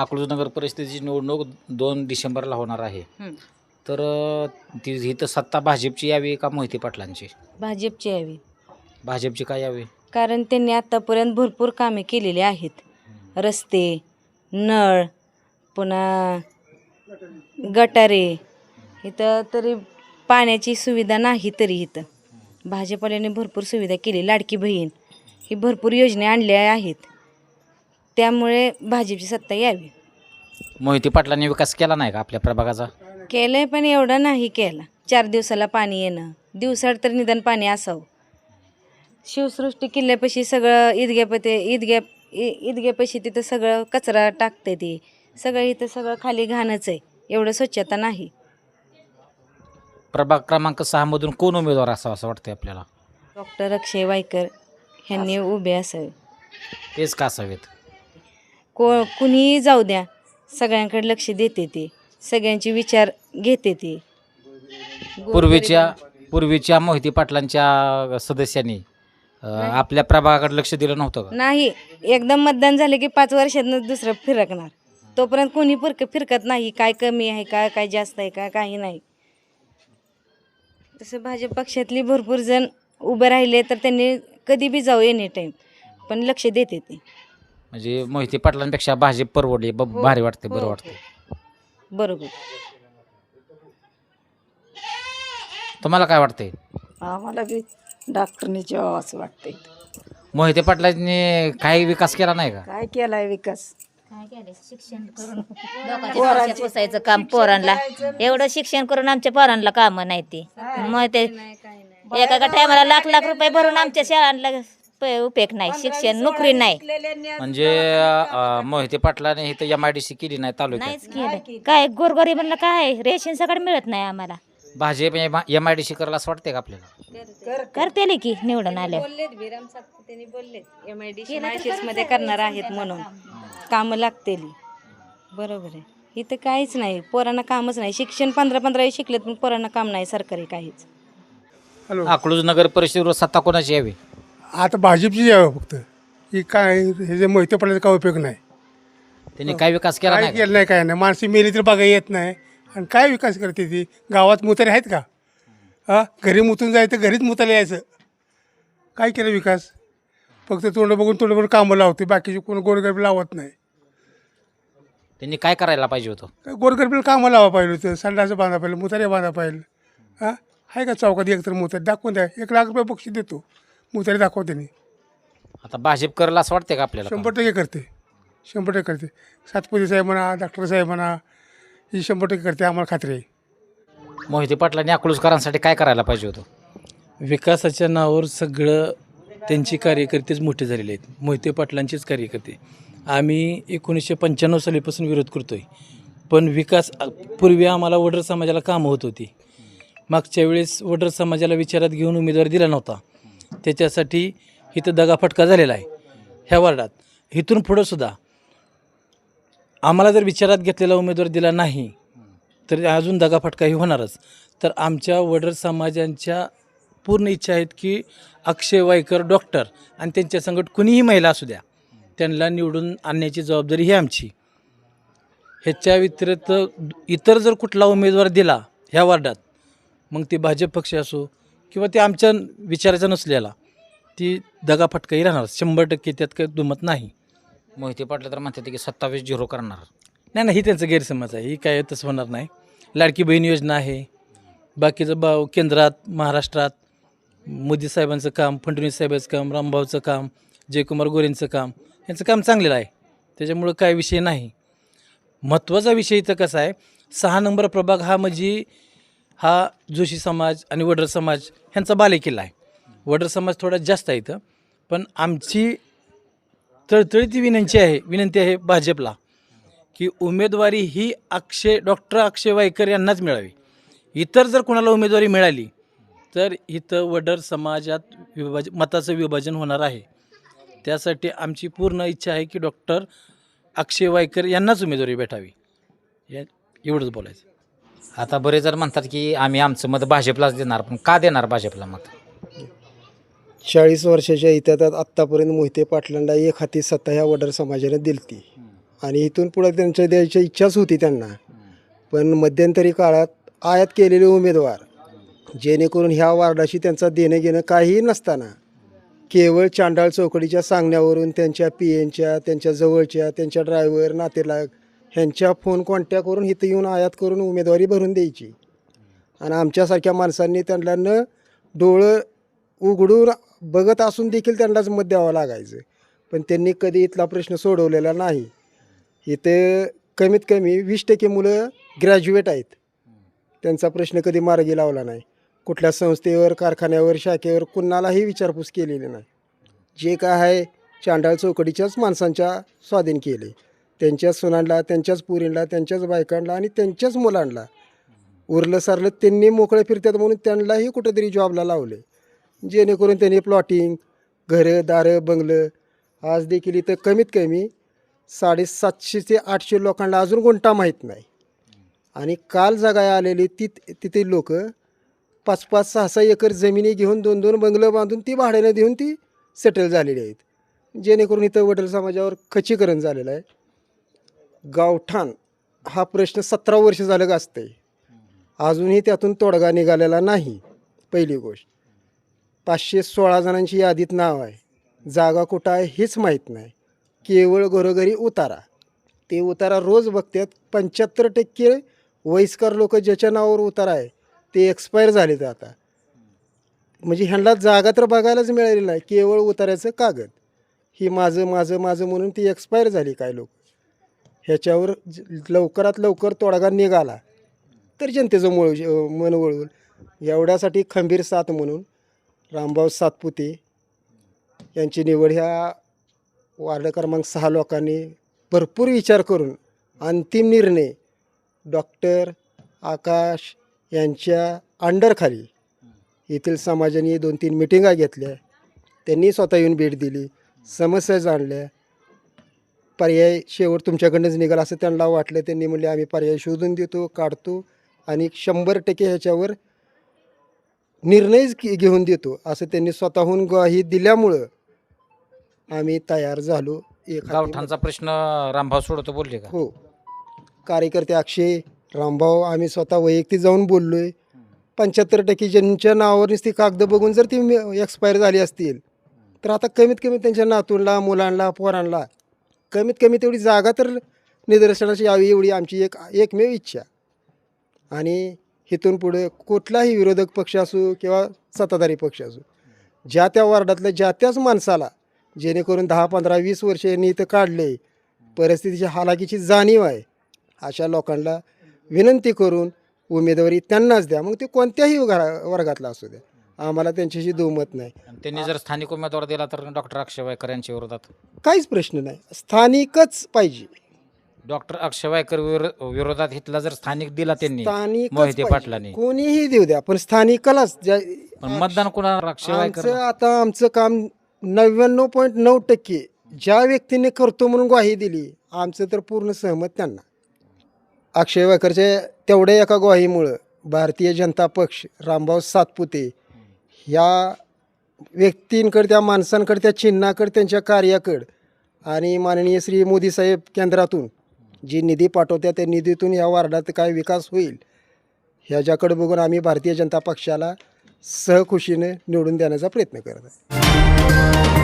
अकलूज नगर परिषदेची निवडणूक दोन डिसेंबरला होणार आहे. हं. तर अ, ती तर सत्ता भाजपची यावी का मोहिते पाटलांची? भाजपची यावी. भाजपची काय यावी? कारण त्यांनी आत्तापर्यंत भरपूर कामे केलेली आहेत. रस्ते नळ पुन्हा गटारे इथं तरी पाण्याची सुविधा नाही तरी इथं. भाजपवाल्याने भरपूर सुविधा केली. लाडकी बहीण ही भरपूर योजना आणल्या आहेत. त्यामुळे भाजपची सत्ता यावी. मोहिते पाटलांनी विकास केला नाही का आपल्या प्रभागाचा? केलं आहे पण एवढं नाही केला. चार दिवसाला पाणी येणं. दिवसाड तर निदान पाणी असावं. शिवसृष्टी किल्ल्यापाशी सगळं ईदग्यापते ईदग्या इ- ईदग्यापाशी तिथं सगळं कचरा टाकते ते. सगळं इथं सगळं खाली घाणच आहे. एवढं स्वच्छता नाही. प्रभाग क्रमांक सहामधून कोण उमेदवार असावा असं वाटतंय आपल्याला? डॉक्टर अक्षय वायकर ह्यांनी उभे असावे. तेच का असावेत? को कुणीही जाऊ द्या. सगळ्यांकडे लक्ष देते ते. सगळ्यांचे विचार घेते ते. पूर्वीच्या पूर्वीच्या मोहिते पाटलांच्या सदस्यांनी अ, आपल्या प्रभागाकडे लक्ष दिलं नव्हतं का? नाही. एकदम मतदान झाले की पाच वर्षातनं दुसरं फिरकणार. तोपर्यंत कोणी फिरक फिरकत नाही. काय कमी आहे काय काय जास्त आहे काय काही नाही. तसं भाजप पक्षातली भरपूर जण उभे राहिले तर त्यांनी कधी बी जाऊ एनी टाईम पण लक्ष देते ते. म्हणजे मोहिते पाटलांपेक्षा भाजप परवडली ब- हो, भारी वाटते हो, बरं हो. वाटते बरोबर. तुम्हाला काय वाटतंय? आम्हाला बी डॉक्टरने जेव्हा असं वाटतंय. मोहिते पाटलांनी काही विकास केला नाही का? काय केलाय विकास? काय केलं शिक्षण करून. लोकांच्या पैसे पोसायचं काम पोरांना एवढं शिक्षण करून आमच्या पोरांना काम नाही ती. मग ते एका एका टायमाला लाख लाख रुपये भरून आमच्या शाळांना प- उपयोग नाही शिक्षण नोकरी नाही. म्हणजे अ, मोहिते पाटलाने इथं एम आय डी सी केली नाही तालुक्यात. नाहीच केलं. काय गोरगरीबांना काय? रेशन सगळं मिळत नाही आम्हाला. Bhajap M I D C करायला असं वाटतंय का आपल्याला? करते. की निवडून आल्या त्यांनी बोलले एम आय डी मध्ये करणार आहेत म्हणून. कामं. लागतील. बरोबर आहे. इथं काहीच नाही. पोरांना कामच नाही. शिक्षण पंधरा पंधरा शिकलेत पण पोरांना काम नाही सरकारी काहीच. हॅलो अकलूज नगर परिषदेवर सत्ता कोणाची यावी? आता भाजपची यावं फक्त. ही काय हे जे मोहिते पडल्याचा काय उपयोग नाही. त्यांनी काय विकास केला काय नाही? का? केलं नाही काय नाही. माणसे मेली तर बघा येत नाही. आणि काय विकास करते ती? गावात मुतारे आहेत का? हा? घरी मुतून जायचं घरीच मुताला यायचं. काय केलं विकास? फक्त तोंड बघून तोंड बघून कामं लावते. बाकीचे कोण गोरगरीब लावत नाही. त्यांनी काय करायला पाहिजे होतं? काय गोरगरीबीला कामं लावा पाहिजे होतं. संडासं बांधा पाहिजे मुतारे बांधा पाहिजे. हां? आहे का चौकात एकतर मुतारे दाखवून द्या. एक लाख रुपये बक्षीस देतो. मुतारे दाखवा त्यांनी. आता भाजप करेल असं वाटतंय का आपल्याला शंभर टक्के करते. शंभर टक्के करते. सातपुते साहेब म्हणा डॉक्टर साहेब म्हणा ही शंभर टक्के करते आम्हाला खात्री आहे. मोहिते पाटलांनी अकलूजकरांसाठी काय करायला पाहिजे होतं? विकासाच्या नावावर सगळं त्यांची कार्यकर्तेच मोठे झालेले आहेत. मोहिते पाटलांचेच कार्यकर्ते. आम्ही एकोणीसशे पंच्याण्णव सालीपासून विरोध करतो आहे पण विकास पूर्वी आम्हाला वडर समाजाला कामं होत होती. मागच्या वेळेस वडर समाजाला विचारात घेऊन उमेदवार दिला नव्हता. त्याच्यासाठी इथं दगाफटका झालेला आहे. ह्या वार्डात. इथून पुढं सुद्धा आम्हाला जर विचारात घेतलेला उमेदवार दिला नाही तर अजून दगाफटकाही होणारच. तर आमच्या वडर समाजांच्या पूर्ण इच्छा आहेत की अक्षय वायकर डॉक्टर आणि त्यांच्या संगत कुणीही महिला असू द्या त्यांना निवडून आणण्याची जबाबदारी ही आमची. ह्याच्या व्यतिरिक्त इतर जर कुठला उमेदवार दिला ह्या वार्डात मग ते भाजप पक्ष असो किंवा ते आमच्या विचाराचा नसलेला. ती दगाफटकाही राहणार. शंभर टक्के त्यात काही दुमत नाही. मोहिते पाटला तर म्हणतात की सत्तावीस झिरो करणार. नाही नाही ही त्यांचा गैरसमज आहे. ही काय तसं होणार नाही. लाडकी बहीण योजना आहे. बाकीचं बा केंद्रात महाराष्ट्रात मोदी साहेबांचं काम फडणवीस साहेबांचं काम रामभाऊचं काम जयकुमार गोरेंचं काम यांचं काम चांगलेलं आहे. त्याच्यामुळं काय विषय नाही. महत्त्वाचा विषय इथं कसा आहे? सहा नंबर प्रभाग हा म्हणजे हा जोशी समाज आणि वडर समाज ह्यांचा बालेकिल्ला आहे. वडर समाज थोडा जास्त आहे इथं. पण आमची तळतळीती विनंती आहे विनंती आहे भाजपला की उमेदवारी ही अक्षय डॉक्टर अक्षय वायकर यांनाच मिळावी. इतर जर कोणाला उमेदवारी मिळाली तर इथं वडर समाजात विभाज मताचं विभाजन होणार आहे. त्यासाठी आमची पूर्ण इच्छा आहे की डॉक्टर अक्षय वायकर यांनाच उमेदवारी भेटावी. या एवढंच बोलायचं. आता बरेच जण म्हणतात की आम्ही आमचं मत भाजपलाच देणार पण का देणार भाजपला मत? चाळीस वर्षाच्या इतिहासात आत्तापर्यंत मोहिते पाटलांना एक हाती सत्ता ह्या वडर समाजाने दिलती. आणि इथून पुढे त्यांच्या द्यायची इच्छाच होती त्यांना. पण मध्यंतरी काळात आयात केलेले उमेदवार जेणेकरून ह्या वार्डाशी त्यांचा देणं घेणं काहीही नसताना केवळ चांडाळ चौकडीच्या सांगण्यावरून त्यांच्या पी एनच्या त्यांच्या जवळच्या त्यांच्या ड्रायव्हर नातेलाग ह्यांच्या फोन कॉन्टॅक्ट करून इथं येऊन आयात करून उमेदवारी भरून द्यायची. आणि आमच्यासारख्या माणसांनी त्यांना डोळं उघडून बघत असून देखील त्यांनाच मत द्यावं लागायचं. पण त्यांनी कधी इथला प्रश्न सोडवलेला नाही. इथे कमीत कमी वीस टक्के मुलं ग्रॅज्युएट आहेत. त्यांचा प्रश्न कधी मार्गी लावला नाही. कुठल्या संस्थेवर कारखान्यावर शाखेवर कुणालाही विचारपूस केलेली नाही. जे काय आहे चांडाळ चौकडीच्याच माणसांच्या स्वाधीन केले. त्यांच्याच सुनांना त्यांच्याच पुरींना त्यांच्याच बायकांना आणि त्यांच्याच मुलांना उरलं सारलं त्यांनी मोकळे फिरतात म्हणून त्यांनाही कुठेतरी जॉबला लावले. जेणेकरून त्यांनी प्लॉटिंग घरं दारं बंगलं आज देखील इथं कमीत कमी साडेसातशे ते आठशे लोकांना अजून गुंठा माहीत नाही. आणि काल जगाय आलेली ती तिथे लोक पाच पाच सहा सहा एकर जमिनी घेऊन दोन दोन बंगलं बांधून ती भाड्यानं देऊन ती सेटल झालेली आहेत. जेणेकरून इथं वडील समाजावर खचीकरण झालेलं आहे. गावठाण हा प्रश्न सतरा वर्ष झालं गाजतंय. अजूनही त्यातून तोडगा निघालेला नाही पहिली गोष्ट. पाचशे सोळा जणांची यादीत नाव आहे. जागा कुठं आहे हेच माहीत नाही. केवळ घरोघरी उतारा. ते उतारा रोज बघतात पंच्याहत्तर टक्के वयस्कर लोक ज्याच्या नावावर उतारा आहे ते एक्सपायर झाले झालेत आता. म्हणजे ह्यांना जागा तर बघायलाच मिळालेली नाही. केवळ उतारायचं कागद. ही माझं माझं माझं म्हणून ती एक्सपायर झाली काय लोक. ह्याच्यावर ज- लवकरात लवकर तोडगा निघाला तर जनतेचं मुळ मन वळवून एवढ्यासाठी खंबीर साथ म्हणून रामभाऊ सातपुते यांची निवड ह्या वार्ड क्रमांक सहा लोकांनी भरपूर विचार करून अंतिम निर्णय डॉक्टर आकाश यांच्या अंडरखाली येथील समाजाने दोन तीन मिटिंगा घेतल्या. त्यांनी स्वतः येऊन भेट दिली. समस्या जाणल्या. पर्याय शेवट तुमच्याकडनंच निघाल असं त्यांना वाटलं. त्यांनी म्हणले आम्ही पर्याय शोधून देतो काढतो आणि शंभर टक्के ह्याच्यावर निर्णयच घेऊन देतो. असं त्यांनी स्वतःहून ग्वाही दिल्यामुळं आम्ही तयार झालो. एक गावठाणचा प्रश्न रामभाव सोडतो बोलले का? हो. कार्यकर्ते अक्षय रामभाऊ आम्ही स्वतः वैयक्तिक जाऊन बोललो आहे पंच्याहत्तर टक्के ज्यांच्या नावावर ती कागद बघून जर ती एक्सपायर झाली असतील तर आता कमीत कमी त्यांच्या नातूंना मुलांना पोरांना कमीत कमी तेवढी जागा तर निदर्शनाची यावी एवढी आमची एक एकमेव इच्छा. आणि इथून पुढे कुठलाही विरोधक पक्ष असू किंवा सत्ताधारी पक्ष असो ज्या त्या वार्डातल्या ज्या त्याच माणसाला जेणेकरून दहा पंधरा वीस वर्ष यांनी इथं काढले परिस्थितीची हालाकीची जाणीव आहे अशा लोकांना विनंती करून उमेदवारी त्यांनाच द्या. मग ते कोणत्याही घरा वर्गातला असू द्या. आम्हाला त्यांच्याशी दुमत नाही. त्यांनी जर स्थानिक उमेदवार दिला तर डॉक्टर अक्षय वायकर यांच्या विरोधात? काहीच प्रश्न नाही. स्थानिकच पाहिजे. डॉक्टर अक्षय वायकर विरो- विरोधात इथला जर स्थानिक दिला त्यांनी स्थानिकच मोहिते पाहिजे. पाटलांनी. कोणीही देऊ द्या पण स्थानिकलाच ज्या पण मतदान कोणाला अक्षय वायकर आता आमचं काम नव्याण्णव पॉईंट नऊ टक्के ज्या व्यक्तीने करतो म्हणून ग्वाही दिली आमचं तर पूर्ण सहमत त्यांना. अक्षय वाकरच्या तेवढ्या एका ग्वाहीमुळं भारतीय जनता पक्ष रामभाऊ सातपुते ह्या व्यक्तींकडे त्या माणसांकडे त्या चिन्हाकडे त्यांच्या कार्याकडे आणि माननीय श्री मोदी साहेब केंद्रातून जी निधी पाठवत्या त्या निधीतून या वार्डात काय विकास होईल ह्याच्याकडे बघून आम्ही भारतीय जनता पक्षाला सहखुशीने निवडून देण्याचा प्रयत्न करत आहे.